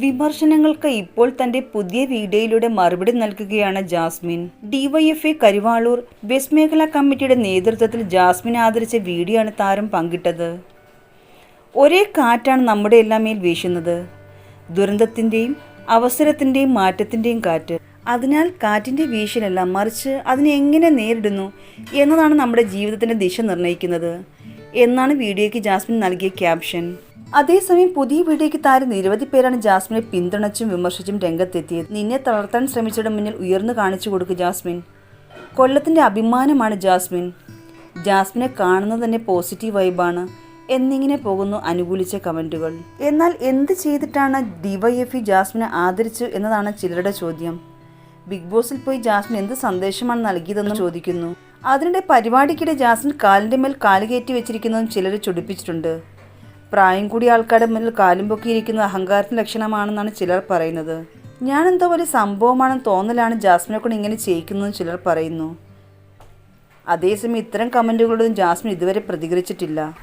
വിമർശനങ്ങൾക്ക് ഇപ്പോൾ തന്റെ പുതിയ വീഡിയോയിലൂടെ മറുപടി നൽകുകയാണ് ജാസ്മിൻ. ഡിവൈഎഫ്ഐ കരുവാളൂർ വെസ്റ്റ് മേഖലാ കമ്മിറ്റിയുടെ നേതൃത്വത്തിൽ ജാസ്മിൻ ആദരിച്ച വീഡിയോ ആണ് താരം പങ്കിട്ടത്. ഒരേ കാറ്റാണ് നമ്മുടെ എല്ലാം മേൽ വീശുന്നത്. ദുരന്തത്തിന്റെയും അവസരത്തിന്റെയും മാറ്റത്തിന്റെയും കാറ്റ്. അതിനാൽ കാറ്റിന്റെ വീശലല്ല മറിച്ച് അതിനെ എങ്ങനെ നേരിടുന്നു എന്നതാണ് നമ്മുടെ ജീവിതത്തിന്റെ ദിശ നിർണയിക്കുന്നത്. എന്നാണ് വീഡിയോയ്ക്ക് ജാസ്മിൻ നൽകിയ ക്യാപ്ഷൻ. അതേസമയം പുതിയ വീഡിയോയ്ക്ക് താരം നിരവധി പേരാണ് ജാസ്മിനെ പിന്തുണച്ചും വിമർശിച്ചും രംഗത്തെത്തിയത്. നിന്നെ തളർത്താൻ ശ്രമിച്ചയുടെ മുന്നിൽ ഉയർന്നു കാണിച്ചു കൊടുക്കുക ജാസ്മിൻ. കൊല്ലത്തിന്റെ അഭിമാനമാണ് ജാസ്മിൻ. ജാസ്മിനെ കാണുന്നത് തന്നെ പോസിറ്റീവ് വൈബാണ്. എന്നിങ്ങനെ പോകുന്നു അനുകൂലിച്ച കമന്റുകൾ എന്നാൽ എന്ത് ചെയ്തിട്ടാണ് ഡിവൈഎഫ്ഇ ജാസ്മിനെ ആദരിച്ചു എന്നതാണ് ചിലരുടെ ചോദ്യം. ബിഗ് ബോസിൽ പോയി ജാസ്മിൻ എന്ത് സന്ദേശമാണ് നൽകിയതെന്ന് ചോദിക്കുന്നു. അതിനിടെ പരിപാടിക്കിടെ ജാസ്മിൻ കാലിന്റെ മേൽ കാലുകയറ്റി വെച്ചിരിക്കുന്നതും ചിലർ ചൊടിപ്പിച്ചിട്ടുണ്ട്. പ്രായം കൂടിയ ആൾക്കാരുടെ മുന്നിൽ കാലും പൊക്കിയിരിക്കുന്നത് അഹങ്കാരത്തിന്റെ ലക്ഷണമാണെന്നാണ് ചിലർ പറയുന്നത്. ഞാനെന്തോ ഒരു സംഭവമാണെന്ന് തോന്നലാണ് ജാസ്മിനെ കൊണ്ട് ഇങ്ങനെ ചെയ്യിക്കുന്നതെന്ന് ചിലർ പറയുന്നു. അതേസമയം ഇത്തരം കമന്റുകളോടൊന്നും ജാസ്മിൻ ഇതുവരെ പ്രതികരിച്ചിട്ടില്ല.